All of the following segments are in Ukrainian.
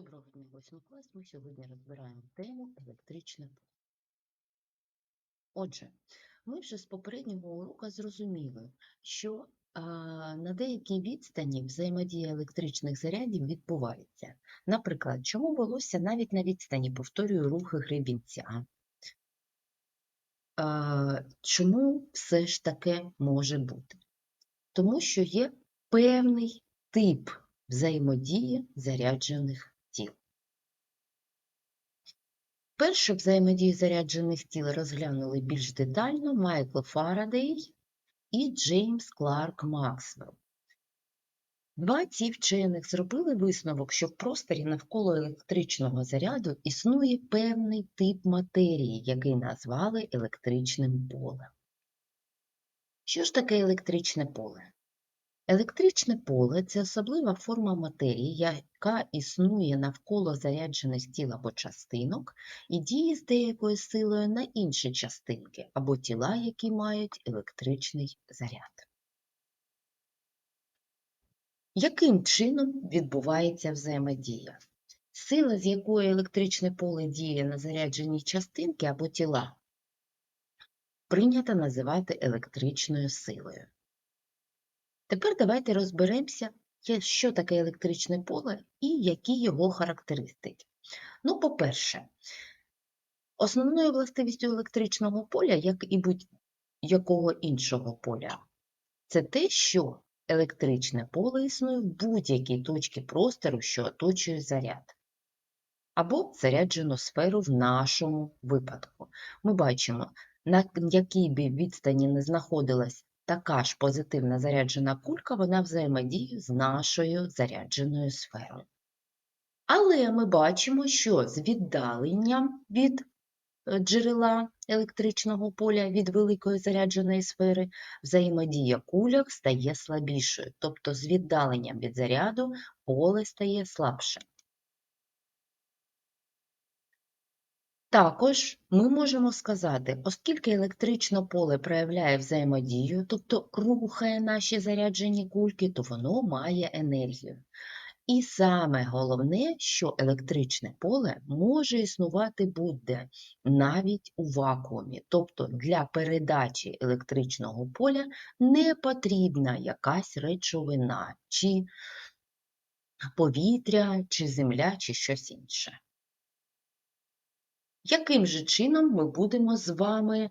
Доброго дня, 8 клас. Ми сьогодні розбираємо тему електричне поле. Отже, ми вже з попереднього уроку зрозуміли, що а, на деякій відстані взаємодія електричних зарядів відбувається. Наприклад, чому волосся навіть на відстані повторює рухи гребінця? А, чому все ж таке може бути? Тому що є певний тип взаємодії заряджених тіл. Першу взаємодію заряджених тіл розглянули більш детально Майкл Фарадей і Джеймс Кларк Максвелл. Два ці вчених зробили висновок, що в просторі навколо електричного заряду існує певний тип матерії, який назвали електричним полем. Що ж таке електричне поле? Електричне поле це особлива форма матерії, яка існує навколо заряджених тіл або частинок і діє з деякою силою на інші частинки або тіла, які мають електричний заряд. Яким чином відбувається взаємодія? Сила, з якою електричне поле діє на заряджені частинки або тіла, прийнято називати електричною силою. Тепер давайте розберемося, що таке електричне поле і які його характеристики. Ну, по-перше, основною властивістю електричного поля, як і будь-якого іншого поля, це те, що електричне поле існує в будь-якій точці простору, що оточує заряд. Або заряджену сферу в нашому випадку. Ми бачимо, на якій би відстані не знаходилась така ж позитивна заряджена кулька, вона взаємодіє з нашою зарядженою сферою. Але ми бачимо, що з віддаленням від е, джерела електричного поля від великої зарядженої сфери взаємодія кульок стає слабішою, тобто з віддаленням від заряду поле стає слабше. Також ми можемо сказати, оскільки електричне поле проявляє взаємодію, тобто рухає наші заряджені кульки, то воно має енергію. І саме головне, що електричне поле може існувати будь-де, навіть у вакуумі. Тобто для передачі електричного поля не потрібна якась речовина, чи повітря, чи земля, чи щось інше. Яким же чином ми будемо з вами е,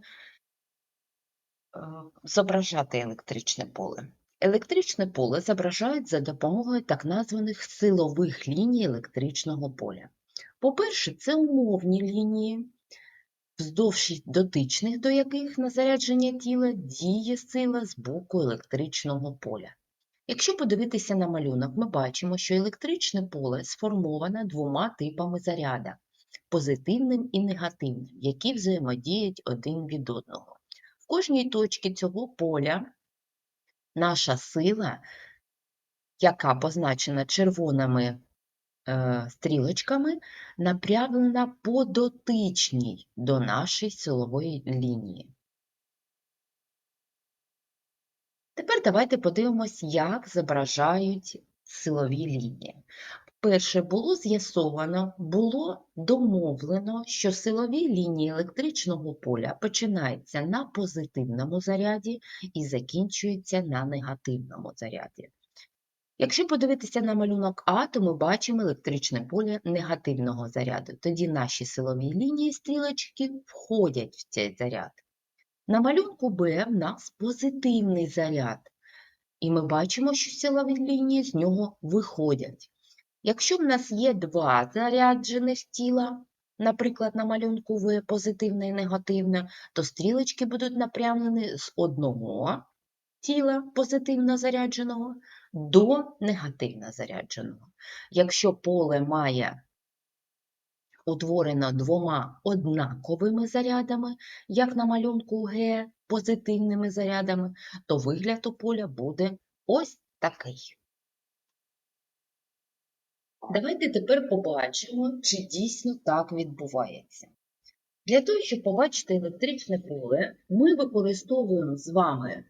зображати електричне поле? Електричне поле зображають за допомогою так названих силових ліній електричного поля. По-перше, це умовні лінії, вздовж дотичних до яких на зарядження тіла діє сила з боку електричного поля. Якщо подивитися на малюнок, ми бачимо, що електричне поле сформоване двома типами заряда позитивним і негативним, які взаємодіють один від одного. В кожній точці цього поля наша сила, яка позначена червоними е, стрілочками, направлена по дотичній до нашої силової лінії. Тепер давайте подивимось, як зображають силові лінії. Перше було з'ясовано, було домовлено, що силові лінії електричного поля починаються на позитивному заряді і закінчуються на негативному заряді. Якщо подивитися на малюнок А, то ми бачимо електричне поле негативного заряду. Тоді наші силові лінії стрілочки входять в цей заряд. На малюнку Б в нас позитивний заряд, і ми бачимо, що силові лінії з нього виходять. Якщо в нас є два заряджених тіла, наприклад, на малюнку В позитивне і негативне, то стрілочки будуть напрямлені з одного тіла позитивно зарядженого до негативно зарядженого. Якщо поле має утворено двома однаковими зарядами, як на малюнку Г позитивними зарядами, то вигляд у поля буде ось такий. Давайте тепер побачимо, чи дійсно так відбувається. Для того, щоб побачити електричне поле, ми використовуємо з вами,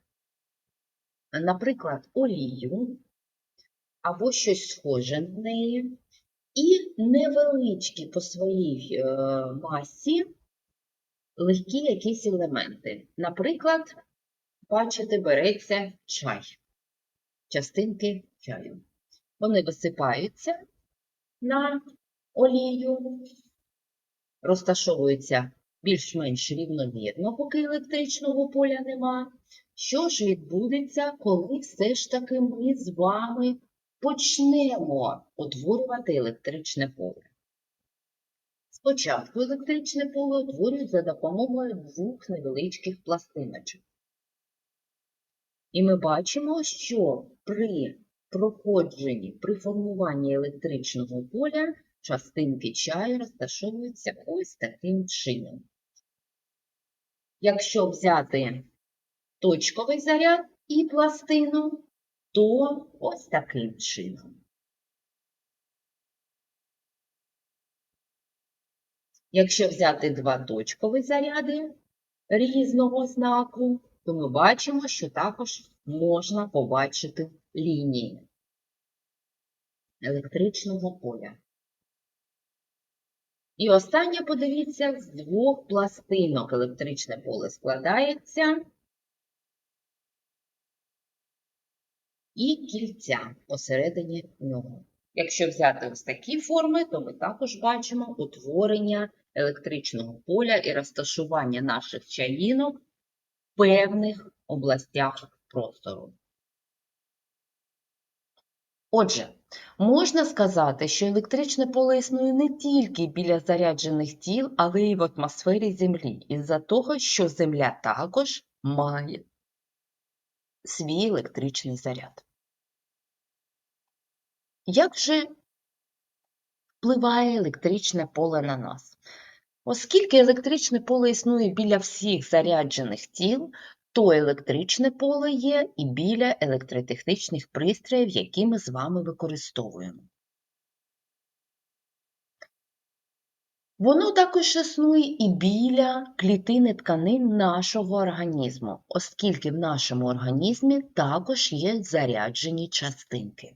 наприклад, олію або щось схоже на неї, і невеличкі по своїй е, масі легкі якісь елементи. Наприклад, бачите, береться чай, частинки чаю. Вони висипаються на олію, розташовуються більш-менш рівномірно, поки електричного поля нема. Що ж відбудеться, коли все ж таки ми з вами почнемо утворювати електричне поле? Спочатку електричне поле утворюють за допомогою двох невеличких пластиночок. І ми бачимо, що при проходженні, при формуванні електричного поля частинки чаю розташовуються ось таким чином. Якщо взяти точковий заряд і пластину, то ось таким чином. Якщо взяти два точкові заряди різного знаку, то ми бачимо, що також можна побачити лінії електричного поля. І останнє, подивіться, з двох пластинок електричне поле складається і кільця посередині нього. Якщо взяти ось такі форми, то ми також бачимо утворення електричного поля і розташування наших чаїнок в певних областях простору. Отже, можна сказати, що електричне поле існує не тільки біля заряджених тіл, але й в атмосфері Землі, із-за того, що Земля також має свій електричний заряд. Як же впливає електричне поле на нас? Оскільки електричне поле існує біля всіх заряджених тіл, то електричне поле є і біля електротехнічних пристроїв, які ми з вами використовуємо. Воно також існує і біля клітини тканин нашого організму, оскільки в нашому організмі також є заряджені частинки.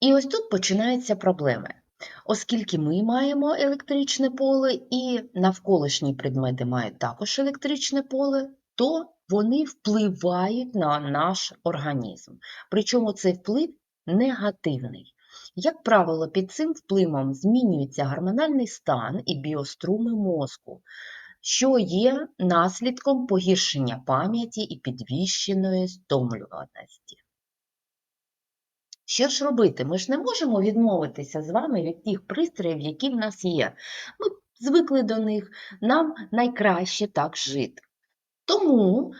І ось тут починаються проблеми. Оскільки ми маємо електричне поле і навколишні предмети мають також електричне поле, то вони впливають на наш організм. Причому цей вплив негативний. Як правило, під цим впливом змінюється гормональний стан і біоструми мозку, що є наслідком погіршення пам'яті і підвищеної стомлюваності. Що ж робити? Ми ж не можемо відмовитися з вами від тих пристроїв, які в нас є. Ми звикли до них, нам найкраще так жити. Тому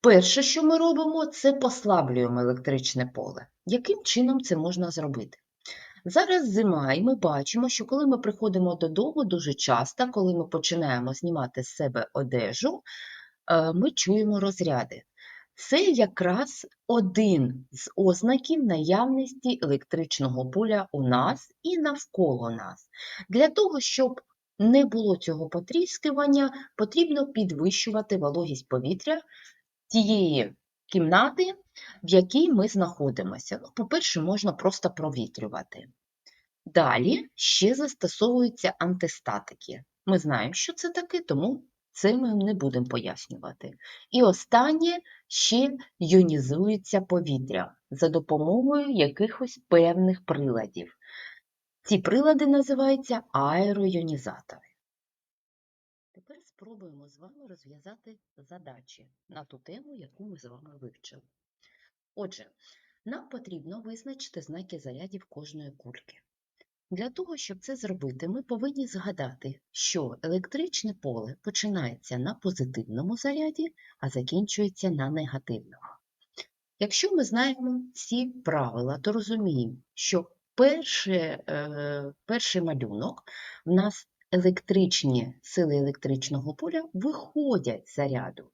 перше, що ми робимо, це послаблюємо електричне поле. Яким чином це можна зробити? Зараз зима, і ми бачимо, що коли ми приходимо додому, дуже часто, коли ми починаємо знімати з себе одежу, е, ми чуємо розряди. Це якраз один з ознаків наявності електричного поля у нас і навколо нас. Для того, щоб не було цього потріскування, потрібно підвищувати вологість повітря тієї кімнати, в якій ми знаходимося. Ну, По-перше, можна просто провітрювати. Далі ще застосовуються антистатики. Ми знаємо, що це таке, тому це ми не будемо пояснювати. І останнє ще іонізується повітря за допомогою якихось певних приладів. Ці прилади називаються аероіонізатори. Тепер спробуємо з вами розв'язати задачі на ту тему, яку ми з вами вивчили. Отже, нам потрібно визначити знаки зарядів кожної кульки. Для того, щоб це зробити, ми повинні згадати, що електричне поле починається на позитивному заряді, а закінчується на негативному. Якщо ми знаємо ці правила, то розуміємо, що перший, е, перший малюнок в нас електричні сили електричного поля виходять з заряду.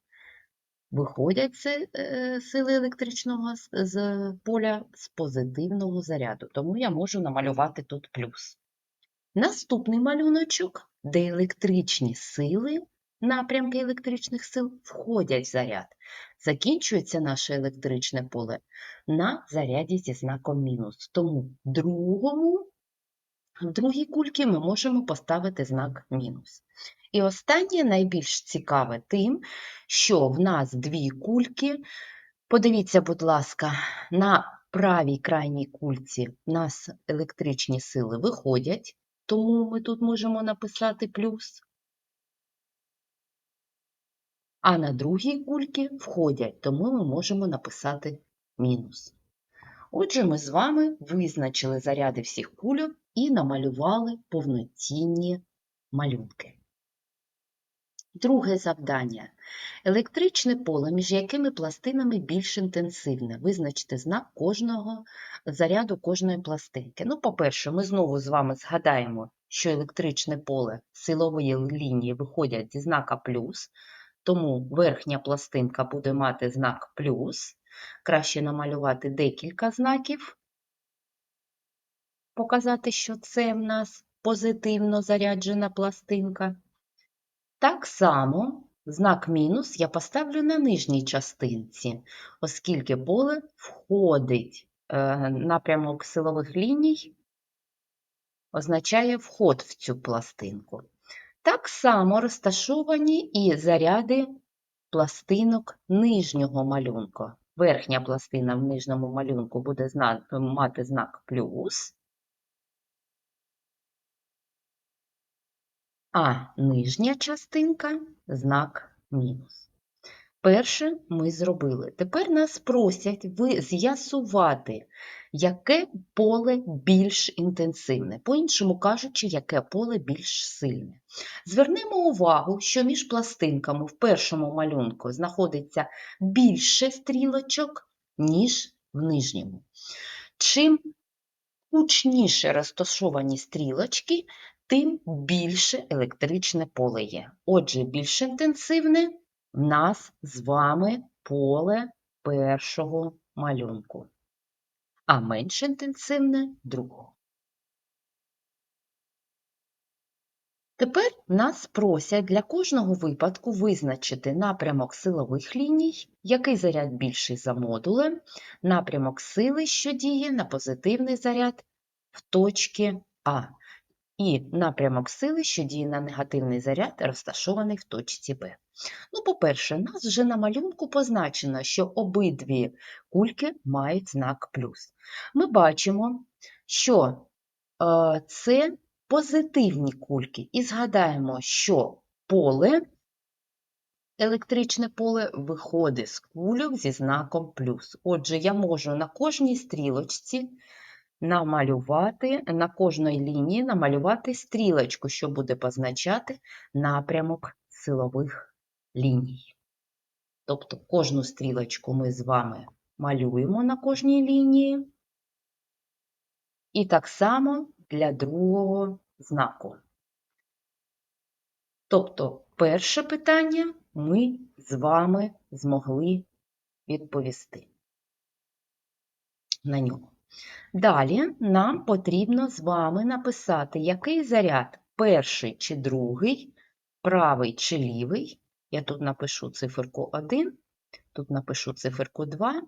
Виходять е, сили електричного з, поля з позитивного заряду, тому я можу намалювати тут плюс. Наступний малюночок, де електричні сили напрямки електричних сил входять в заряд. Закінчується наше електричне поле на заряді зі знаком мінус. Тому другому, в другій кульці ми можемо поставити знак мінус. І останнє найбільш цікаве тим, що в нас дві кульки. Подивіться, будь ласка, на правій крайній кульці в нас електричні сили виходять, тому ми тут можемо написати плюс. А на другій кульці входять, тому ми можемо написати мінус. Отже, ми з вами визначили заряди всіх кульок і намалювали повноцінні малюнки. Друге завдання. Електричне поле, між якими пластинами більш інтенсивне. Визначте знак кожного заряду кожної пластинки. Ну, по-перше, ми знову з вами згадаємо, що електричне поле силової лінії виходять зі знака плюс, тому верхня пластинка буде мати знак плюс. Краще намалювати декілька знаків, показати, що це в нас позитивно заряджена пластинка. Так само знак мінус я поставлю на нижній частинці, оскільки поле входить е, напрямок силових ліній, означає вход в цю пластинку. Так само розташовані і заряди пластинок нижнього малюнку. Верхня пластина в нижньому малюнку буде мати знак плюс, а нижня частинка знак мінус. Перше ми зробили. Тепер нас просять з'ясувати, яке поле більш інтенсивне, по-іншому кажучи, яке поле більш сильне. Звернемо увагу, що між пластинками в першому малюнку знаходиться більше стрілочок, ніж в нижньому. Чим гучніше розташовані стрілочки, тим більше електричне поле є. Отже, більш інтенсивне в нас з вами поле першого малюнку, а менш інтенсивне другого. Тепер нас просять для кожного випадку визначити напрямок силових ліній, який заряд більший за модулем, напрямок сили, що діє на позитивний заряд в точці А і напрямок сили, що діє на негативний заряд, розташований в точці Б. Ну, по-перше, нас вже на малюнку позначено, що обидві кульки мають знак плюс. Ми бачимо, що е, це позитивні кульки, і згадаємо, що поле, електричне поле виходить з кульок зі знаком плюс. Отже, я можу на кожній стрілочці намалювати на кожній лінії намалювати стрілочку, що буде позначати напрямок силових ліній. Тобто кожну стрілочку ми з вами малюємо на кожній лінії. І так само для другого знаку. Тобто, перше питання ми з вами змогли відповісти на нього. Далі нам потрібно з вами написати, який заряд перший чи другий, правий чи лівий. Я тут напишу циферку 1, тут напишу циферку 2,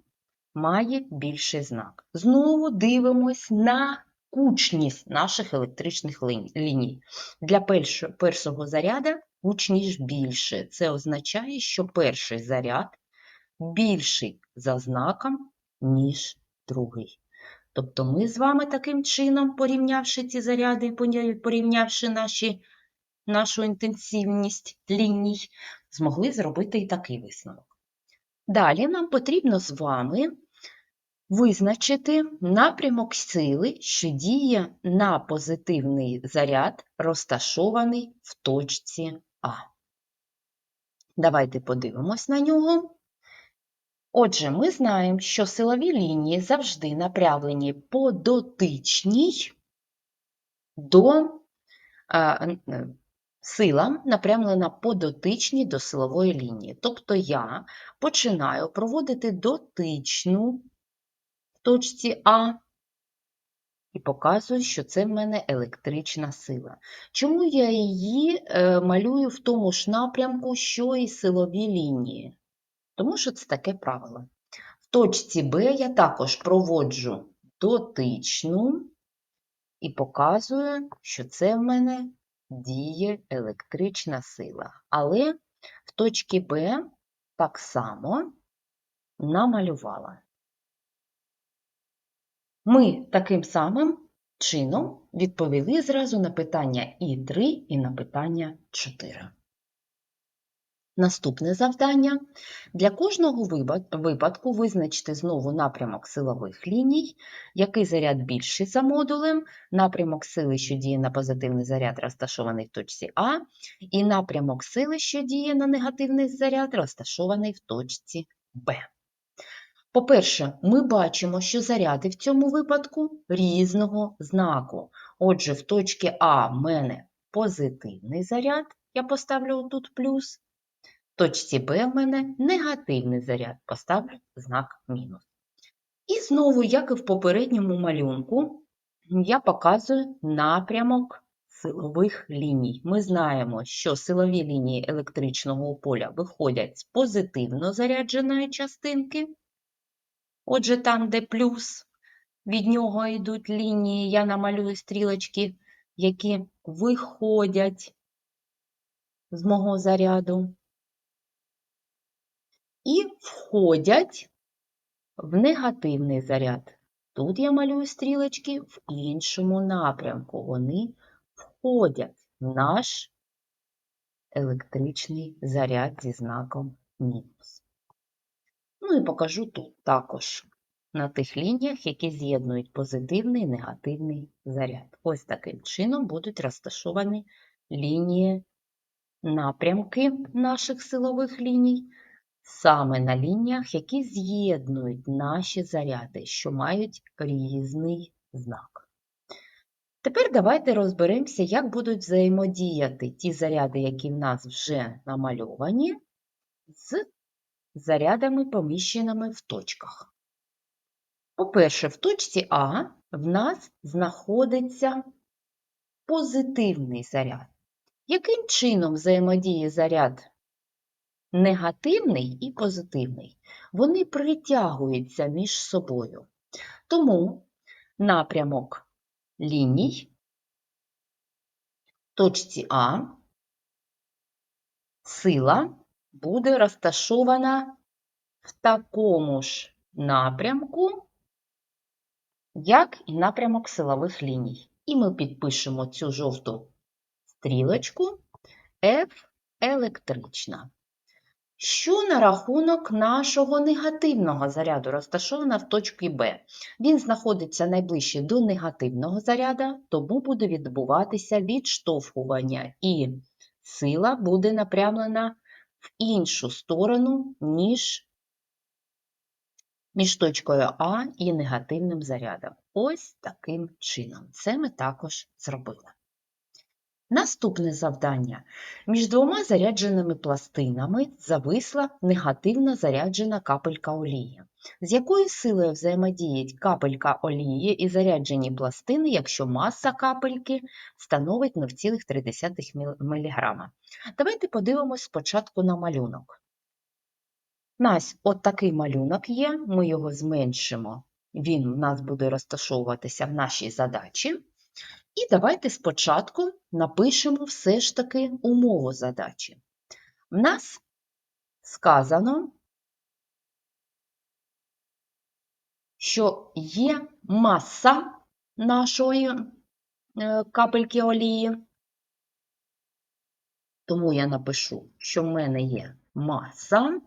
має більший знак. Знову дивимось на кучність наших електричних ліній. Для першого заряда кучність більше. Це означає, що перший заряд більший за знаком, ніж другий. Тобто ми з вами таким чином, порівнявши ці заряди, порівнявши наші, нашу інтенсивність ліній, змогли зробити і такий висновок. Далі нам потрібно з вами визначити напрямок сили, що діє на позитивний заряд, розташований в точці А. Давайте подивимось на нього. Отже, ми знаємо, що силові лінії завжди направлені по дотичній до а, сила напрямлена по дотичній до силової лінії. Тобто я починаю проводити дотичну в точці А і показую, що це в мене електрична сила. Чому я її е, малюю в тому ж напрямку, що і силові лінії? Тому що це таке правило. В точці Б я також проводжу дотичну і показую, що це в мене діє електрична сила. Але в точці Б так само намалювала. Ми таким самим чином відповіли зразу на питання І3 і на питання 4. Наступне завдання. Для кожного випадку визначте знову напрямок силових ліній, який заряд більший за модулем, напрямок сили, що діє на позитивний заряд, розташований в точці А, і напрямок сили, що діє на негативний заряд, розташований в точці Б. По-перше, ми бачимо, що заряди в цьому випадку різного знаку. Отже, в точці А в мене позитивний заряд, я поставлю тут плюс. Точці Б в мене негативний заряд, поставлю знак мінус. І знову, як і в попередньому малюнку, я показую напрямок силових ліній. Ми знаємо, що силові лінії електричного поля виходять з позитивно зарядженої частинки. Отже, там, де плюс, від нього йдуть лінії, я намалюю стрілочки, які виходять з мого заряду і входять в негативний заряд. Тут я малюю стрілочки в іншому напрямку. Вони входять в наш електричний заряд зі знаком мінус. Ну і покажу тут також на тих лініях, які з'єднують позитивний і негативний заряд. Ось таким чином будуть розташовані лінії напрямки наших силових ліній, саме на лініях, які з'єднують наші заряди, що мають різний знак. Тепер давайте розберемося, як будуть взаємодіяти ті заряди, які в нас вже намальовані, з зарядами, поміщеними в точках. По-перше, в точці А в нас знаходиться позитивний заряд. Яким чином взаємодіє заряд негативний і позитивний? Вони притягуються між собою. Тому напрямок ліній точці А сила буде розташована в такому ж напрямку, як і напрямок силових ліній. І ми підпишемо цю жовту стрілочку F електрична. Що на рахунок нашого негативного заряду розташована в точці Б? Він знаходиться найближче до негативного заряда, тому буде відбуватися відштовхування, і сила буде напрямлена в іншу сторону, ніж між точкою А і негативним зарядом. Ось таким чином. Це ми також зробили. Наступне завдання. Між двома зарядженими пластинами зависла негативно заряджена капелька олії. З якою силою взаємодіють капелька олії і заряджені пластини, якщо маса капельки становить 0,3 мг? Давайте подивимось спочатку на малюнок. У нас от такий малюнок є, ми його зменшимо, він у нас буде розташовуватися в нашій задачі. І давайте спочатку напишемо все ж таки умову задачі. В нас сказано, що є маса нашої е, капельки олії, тому я напишу, що в мене є маса.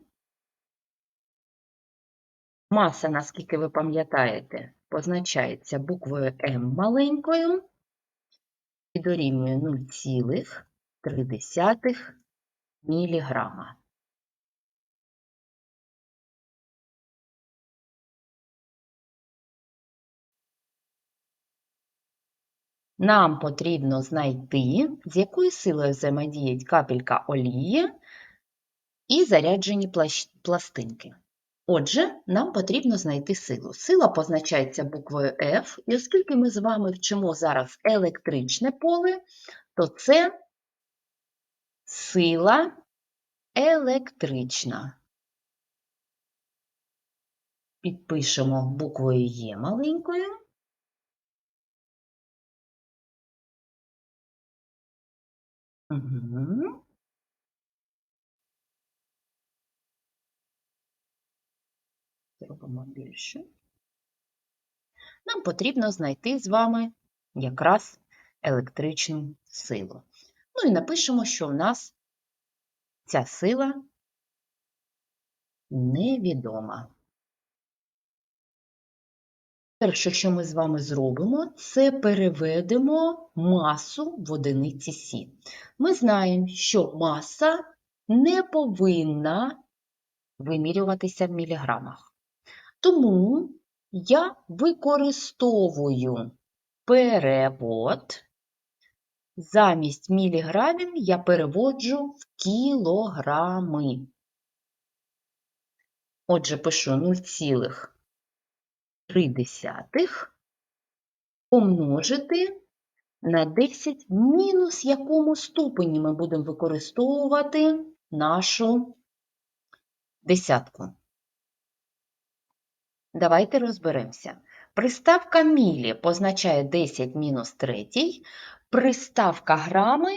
Маса, наскільки ви пам'ятаєте, позначається буквою М маленькою і дорівнює 0,3 міліграма. Нам потрібно знайти, з якою силою взаємодіють капелька олії і заряджені пластинки. Отже, нам потрібно знайти силу. Сила позначається буквою F, і оскільки ми з вами вчимо зараз електричне поле, то це сила електрична. Підпишемо буквою Є маленькою. Угу. Зробимо більше. Нам потрібно знайти з вами якраз електричну силу. Ну і напишемо, що в нас ця сила невідома. Перше, що ми з вами зробимо, це переведемо масу в одиниці Сі. Ми знаємо, що маса не повинна вимірюватися в міліграмах. Тому я використовую перевод. Замість міліграмів я переводжу в кілограми. Отже, пишу 0,3 помножити на 10 мінус якому ступені ми будемо використовувати нашу десятку. Давайте розберемося. Приставка мілі позначає 10 мінус 3, приставка грами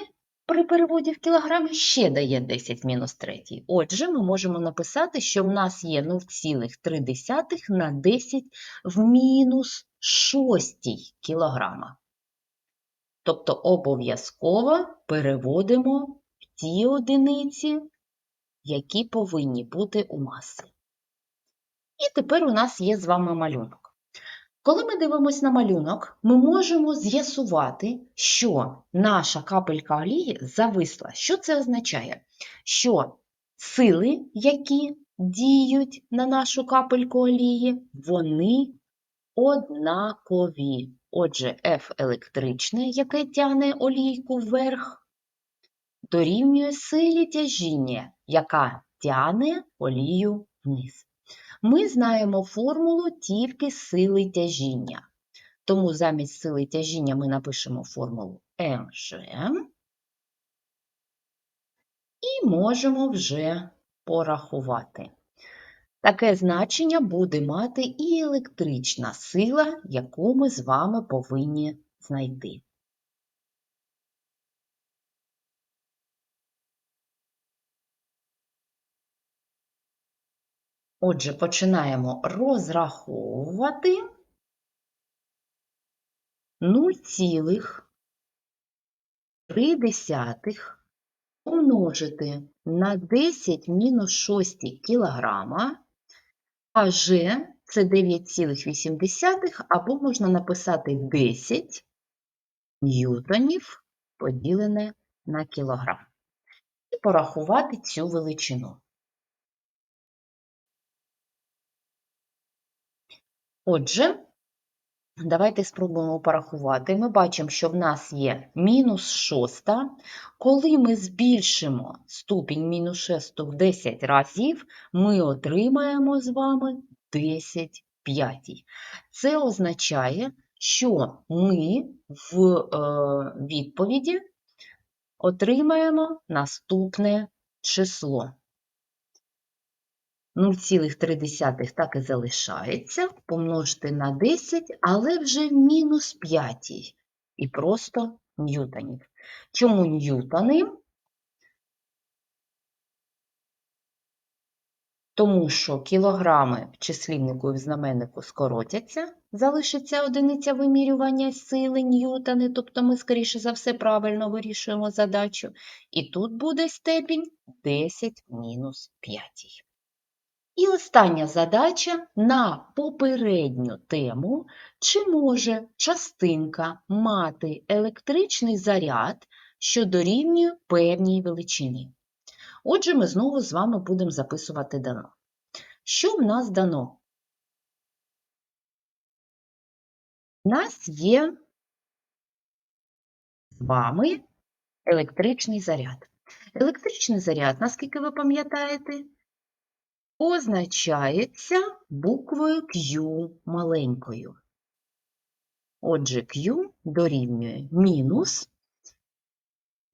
при переводі в кілограми ще дає 10 мінус 3. Отже, ми можемо написати, що в нас є 0,3 на 10 в мінус 6 кілограма. Тобто обов'язково переводимо в ті одиниці, які повинні бути у маси. І тепер у нас є з вами малюнок. Коли ми дивимося на малюнок, ми можемо з'ясувати, що наша капелька олії зависла. Що це означає? Що сили, які діють на нашу капельку олії, вони однакові. Отже, F електричне, яке тягне олійку вверх, дорівнює силі тяжіння, яка тягне олію вниз. Ми знаємо формулу тільки сили тяжіння. Тому замість сили тяжіння ми напишемо формулу МЖ і можемо вже порахувати. Таке значення буде мати і електрична сила, яку ми з вами повинні знайти. Отже, починаємо розраховувати 0,3 помножити на 10 мінус 6 кілограма, а G це 9,8, або можна написати 10 ньютонів поділене на кілограм. І порахувати цю величину. Отже, давайте спробуємо порахувати. Ми бачимо, що в нас є мінус шоста. Коли ми збільшимо ступінь мінус 6 в 10 разів, ми отримаємо з вами 10 п'ятій. Це означає, що ми в е, відповіді отримаємо наступне число. 0,3 так і залишається, помножити на 10, але вже в мінус 5 і просто ньютонів. Чому ньютони? Тому що кілограми в числівнику і в знаменнику скоротяться, залишиться одиниця вимірювання сили ньютони, тобто ми, скоріше за все, правильно вирішуємо задачу. І тут буде степінь 10 мінус 5. І остання задача на попередню тему, чи може частинка мати електричний заряд, що дорівнює певній величині. Отже, ми знову з вами будемо записувати дано. Що в нас дано? У нас є з вами електричний заряд. Електричний заряд, наскільки ви пам'ятаєте, позначається буквою Q маленькою. Отже, Q дорівнює мінус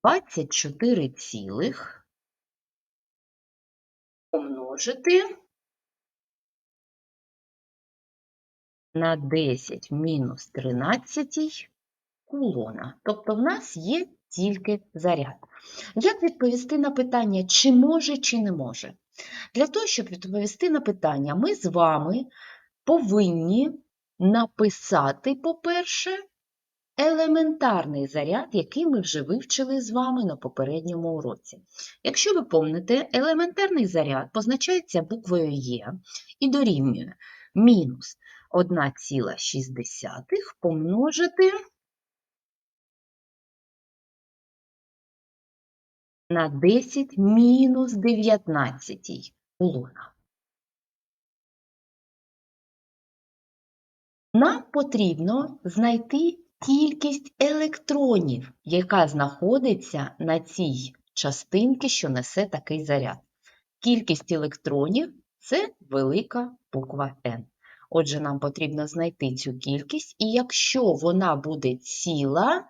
24 цілих помножити на 10 мінус 13 кулона. Тобто в нас є тільки заряд. Як відповісти на питання, чи може, чи не може? Для того, щоб відповісти на питання, ми з вами повинні написати, по-перше, елементарний заряд, який ми вже вивчили з вами на попередньому уроці. Якщо ви помните, елементарний заряд позначається буквою Є і дорівнює мінус 1,6 помножити на 10 мінус 19 кулона. Нам потрібно знайти кількість електронів, яка знаходиться на цій частинці, що несе такий заряд. Кількість електронів це велика буква N. Отже, нам потрібно знайти цю кількість, і якщо вона буде ціла,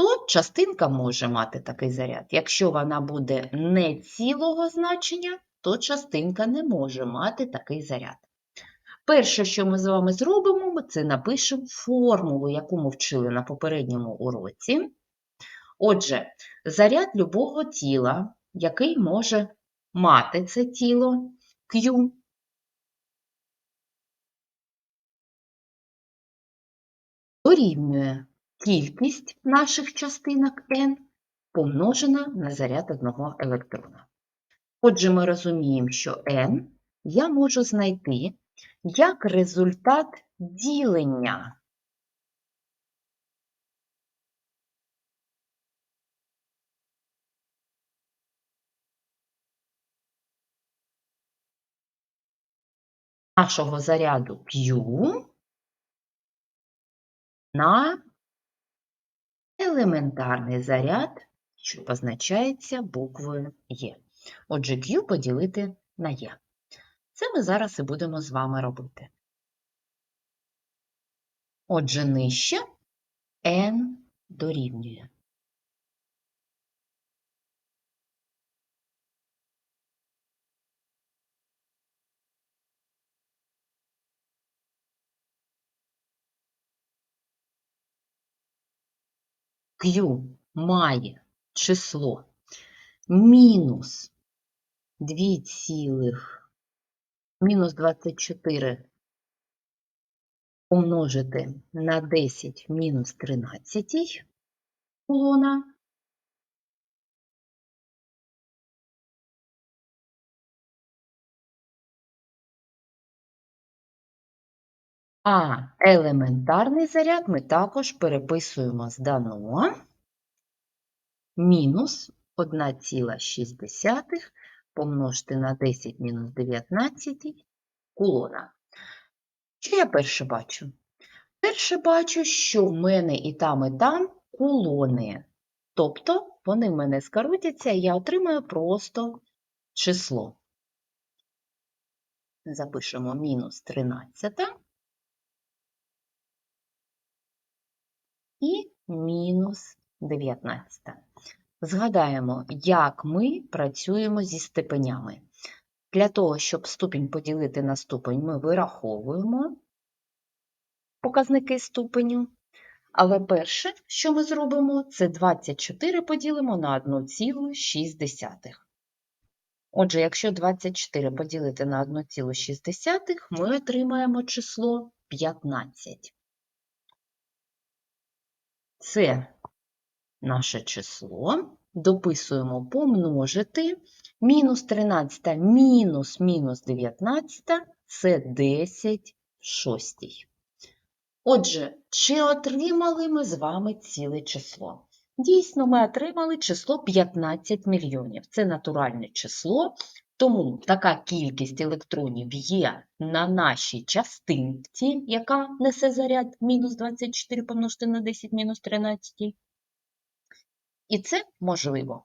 то частинка може мати такий заряд. Якщо вона буде не цілого значення, то частинка не може мати такий заряд. Перше, що ми з вами зробимо, це напишемо формулу, яку ми вчили на попередньому уроці. Отже, заряд любого тіла, який може мати це тіло Q, дорівнює кількість наших частинок n помножена на заряд одного електрона. Отже, ми розуміємо, що n я можу знайти як результат ділення. Нашого заряду Q на елементарний заряд, що позначається буквою Є. Отже, Q поділити на Є. Це ми зараз і будемо з вами робити. Отже, нижче n дорівнює. Q має число мінус 2 цілих мінус 24 умножити на 10 мінус 13 колона. А елементарний заряд ми також переписуємо з дано мінус 1,6 помножити на 10 мінус 19 кулона. Що я перше бачу? Перше бачу, що в мене і там, і там кулони. Тобто вони в мене скоротяться, і я отримаю просто число. Запишемо мінус 13 і мінус 19. Згадаємо, як ми працюємо зі степенями. Для того, щоб ступінь поділити на ступень, ми вираховуємо показники ступеню. Але перше, що ми зробимо, це 24 поділимо на 1,6. Отже, якщо 24 поділити на 1,6, ми отримаємо число 15. Це наше число. Дописуємо помножити. Мінус 13 мінус мінус 19 це 10 шостій. Отже, чи отримали ми з вами ціле число? Дійсно, ми отримали число 15 мільйонів. Це натуральне число, тому така кількість електронів є на нашій частинці, яка несе заряд мінус 24 помножити на 10 мінус 13. І це можливо.